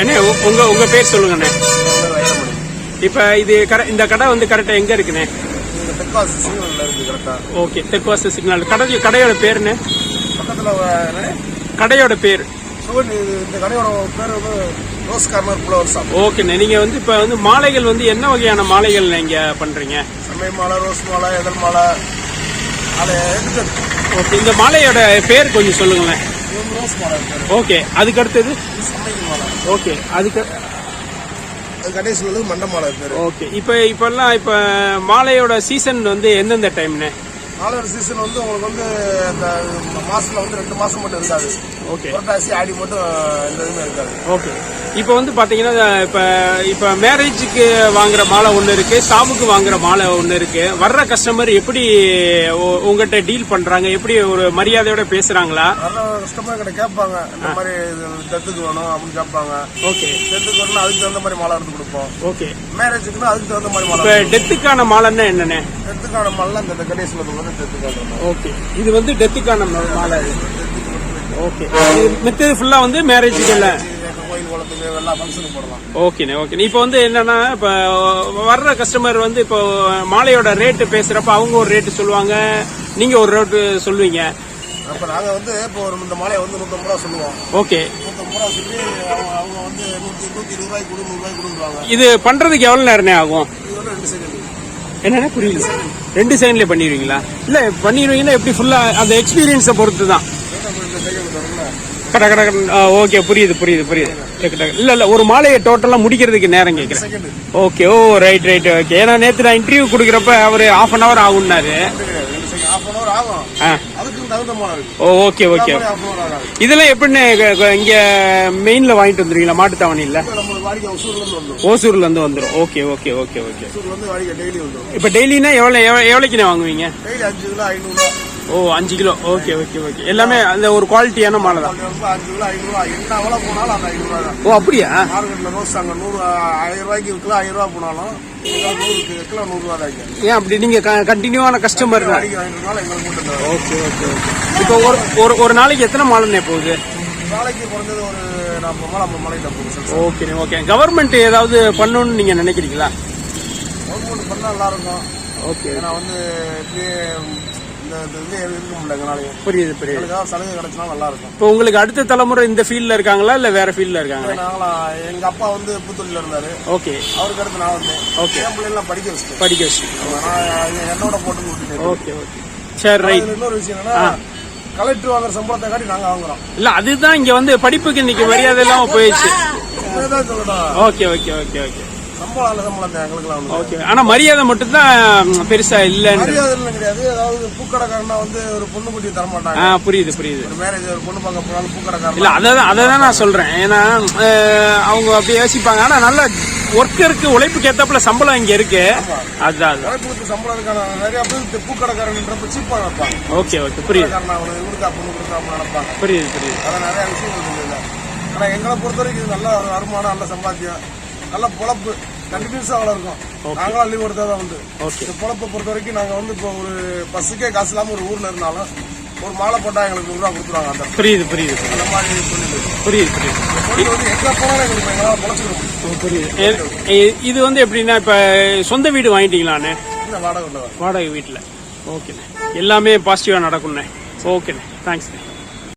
அண்ணே உங்க உங்க பேர் சொல்லுங்கண்ணே. இப்ப இது இந்த கடை வந்து கரெக்டா எங்க இருக்குண்ணே? ஓகே தெற்குவாச சிக்னல். கடை கடையோட பேருண்ணே? கடையோட பேர். இந்த கடையோட பேர் வந்து ரோஸ் கார்னர் ஃப்ளவர் ஷாப் ஓகேண்ணே நீங்க வந்து இப்ப வந்து மாலைகள் வந்து என்ன வகையான மாலைகள் நீங்க பண்றீங்க? செம்மை மாலை ரோஸ் மாலை எதல் மாலை ஓகே இந்த மாலையோட பேர் கொஞ்சம் சொல்லுங்களேன். ரோஸ் பேர் ஓகே அதுக்கு அடுத்தது செம்மைக்கு மாலை. ஓகே அதுக்கு உள்ளது மண்டை மாலை பேர். ஓகே இப்போ இப்பெல்லாம் இப்போ மாலையோட சீசன் வந்து எந்தெந்த டைம்னு மாலையோட சீசன் வந்து உங்களுக்கு வந்து இந்த மாசத்துல வந்து ரெண்டு மாசம் மட்டும் இருக்காது. ஓகே. புரட்டாசி ஆடி மட்டும் எந்த இதுவுமே இருக்காது. ஓகே. இப்போ வந்து பார்த்தீங்கன்னா இப்போ இப்போ மேரேஜுக்கு வாங்குற மாலை ஒன்று இருக்கு சாவுக்கு வாங்குற மாலை ஒன்று இருக்கு. வர்ற கஸ்டமர் எப்படி உங்ககிட்ட டீல் பண்றாங்க? எப்படி ஒரு மரியாதையோட பேசுறாங்களா? நல்ல கஸ்டமர் கிட்ட கேட்பாங்க இந்த மாதிரி தெத்துக்கு வேணும் அப்படின்னு கேட்பாங்க. ஓகே. தெத்துக்கு வரணும் அதுக்கு தகுந்த மாதிரி மாலை எடுத்து கொடுப்போம். ஓகே. மேரேஜுக்குன்னா அதுக்கு தகுந்த மாதிரி இப்போ மாலை டெத்துக்கான மாலைன்னா என்னண்ணே தெத்துக்கான மாலை இந்த தெத்துக்கான ஓகே இது வந்து டெத்துக்கான மாலை. ஓகே மித்தது ஃபுல்லா வந்து மேரேஜுக்கு இல்லை. ஓகேண்ணே ஓகே இப்போ வந்து என்னன்னா இப்போ வர்ற கஸ்டமர் வந்து இப்போ மாலையோட ரேட்டு பேசுறப்ப அவங்க ஒரு ரேட்டு சொல்லுவாங்க நீங்க ஒரு ரேட்டு சொல்லுவீங்க. அப்ப வந்து இப்போ இந்த மாலையை வந்து ரூபா சொல்லுவோம். ஓகே நூத்தம்பது ரூபா சொல்லி அவங்க வந்து இருபது ரூபாய்க்கு கொடுக்குறாங்க இது பண்றதுக்கு எவ்வளவு நேரம்ண்ணே ஆகும்? இது வந்து ரெண்டு செகண்ட் என்னண்ணே புரியல? ரெண்டு செகண்ட்ல பண்ணிடுவீங்களா? இல்ல பண்ணிடுவீங்கன்னா எப்படி ஃபுல்லா அந்த எக்ஸ்பீரியன்ஸை பொறுத்து தான் கட கட ஓகே புரியுது புரியுது புரியுது. இல்லை இல்லை இல்ல இல்ல ஒரு மாலையை டோட்டலா முடிக்கிறதுக்கு நேரம் கேட்கிறேன் okay oh right right okay ஏன்னா நேத்து நான் இன்டர்வியூ கொடுக்குறப்ப அவர் ஹாஃப் அன் ஹவர் ஆகும்னாரு. அவர் ஆ. ஓ ஓகே ஓகே இதெல்லாம் எப்படின்னு இங்க மெயின்ல வாங்கிட்டு வந்துருவீங்களா? மாட்டுத்தாவணியில இப்போ வாடிக்கை ஒசூர்ல இருந்து வந்துடும் ஓசூர்ல இருந்து வந்துரும். Okay okay okay okay. ஒசூர்ல வந்து வாடிக்கை டெய்லி வந்துடும் இப்ப டெய்லினா எவ்வளவு எவ்வளவு- எவ்வளவுக்குண்ணே வாங்குவீங்க? டெய்லி அஞ்சு கிலோ ஐநூறு ரூபா ஓ அஞ்சு கிலோ. Okay okay okay. எல்லாமே அந்த ஒரு குவாலிட்டியான மாலை தான். அஞ்சு கிலோ ஐநூறு ரூபா என்ன எவ்வளோ போனாலும் அந்த ஐநூறு ரூபா தான். ஓ அப்படியா? மார்க்கெட்ல ரோஸ் அங்க நூறு ஆயிரம் ரூபாய்க்கு கிலோ ஆயிரம் ரூபா போனாலும் நூறு கிலோ நூறு ரூபா தான் இங்க. ஏன் அப்படி? நீங்க கண்டினியூவான கஸ்டமர் தான். வாடிக்கை வாங்கினால எங்களுக்கு மட்டும் தான் ஓகே ஓகே ஓகே. இப்போ ஒரு ஒரு ஒரு நாளைக்கு எத்தனை மாலைண்ணே போகுது? நாளைக்கு குறைஞ்சது ஒரு நாற்பது மலை ஐம்பது மலை சார். ஓகே ஓகே கவர்மெண்ட் ஏதாவது பண்ணணும்னு நீங்க நினைக்கிறீங்களா? கவர்மெண்ட் பண்ணா நல்லா இருக்கும். ஓகே ஏன்னா வந்து இப்படியே புரியுது புரியுது. சலுகை கிடைச்சினா நல்லா இருக்கும். இப்போ உங்களுக்கு அடுத்த தலைமுறை இந்த ஃபீல்ட்ல இருக்காங்களா இல்ல வேற ஃபீல்ட்ல இருக்காங்களா? நாங்களாம் எங்க அப்பா வந்து புத்தூர்ல இருந்தாரு. ஓகே அவருக்கு அடுத்து நான் வந்தேன். Okay. என் பிள்ளைலாம் படிக்க வச்சுட்டேன் படிக்க வச்சு நான் என்னோட போட்டு ஓகே ஓகே சரி ரைட் இன்னொரு விஷயம் என்னன்னா கலெக்டர் வாங்குற சம்பளத்தை காட்டி நாங்க வாங்குறோம். இல்ல அதுதான் இங்க வந்து படிப்புக்கு இன்னைக்கு மரியாதை இல்லாம போயிடுச்சு. Okay okay okay okay. சம்பளம் நல்ல சம்பளம் தான் எங்களுக்குலாம் ஓகே ஆனா மரியாதை மட்டும்தான் பெருசா இல்லன்னு. மரியாதை எல்லாம் கிடையாது. அதாவது பூக்கடைக்காரனா வந்து ஒரு பொண்ணு குட்டி தர மாட்டாங்க. ஆ புரியுது புரியுது. ஒரு மேரேஜ் ஒரு பொண்ணு பார்க்க போனாலும் பூக்கடைக்காரன் இல்ல அதை அதை தான் நான் சொல்றேன். ஏன்னா அவங்க அப்படியே யோசிப்பாங்க. ஆனா நல்ல ஒர்க்கருக்கு உழைப்புக்கு ஏத்தாப்புல சம்பளம் இங்க இருக்கு. அதுதான் உழைப்புக்கு சம்பளம் இருக்கான? நிறைய பேர் பூக்கடைக்காரன்றப்ப சீப்பா நினைப்பாங்க. ஓகே ஓகே புரியுது. இவனுக்கா பொண்ணு கொடுக்கா நினைப்பாங்க. புரியுது புரியுது. அதான் நிறைய விஷயங்கள் இருக்குது. ஆனா எங்களை பொறுத்த வரைக்கும் இது நல்ல வருமானம் நல்ல சம்பாத்தியம் நல்ல பொழப்பு. கண்டினியூஸா வளர்க்கும் நாங்களும் லீவ் எடுத்தா தான் வந்து ஓகே இந்த பொழப்பை பொறுத்த வரைக்கும் நாங்க வந்து இப்போ ஒரு பஸ்ஸுக்கே காசு இல்லாம ஒரு ஊர்ல இருந்தாலும் ஒரு மாலை போட்டா எங்களுக்கு நூறு ரூபா கொடுத்துருவாங்க அந்த புரியுது புரியுது அந்த மாதிரி புரியுது புரியுது. வந்து எங்க போனாலும் எங்களுக்கு எங்களால் பொழைச்சிருக்கும் புரியுது. இது வந்து எப்படின்னா இப்ப சொந்த வீடு வாங்கிட்டீங்களாண்ணே? வாடகை வாடகை வீட்டில். ஓகேண்ணே எல்லாமே பாசிட்டிவாக நடக்கும்ண்ணே. ஓகேண்ணே தேங்க்ஸ்ண்ணே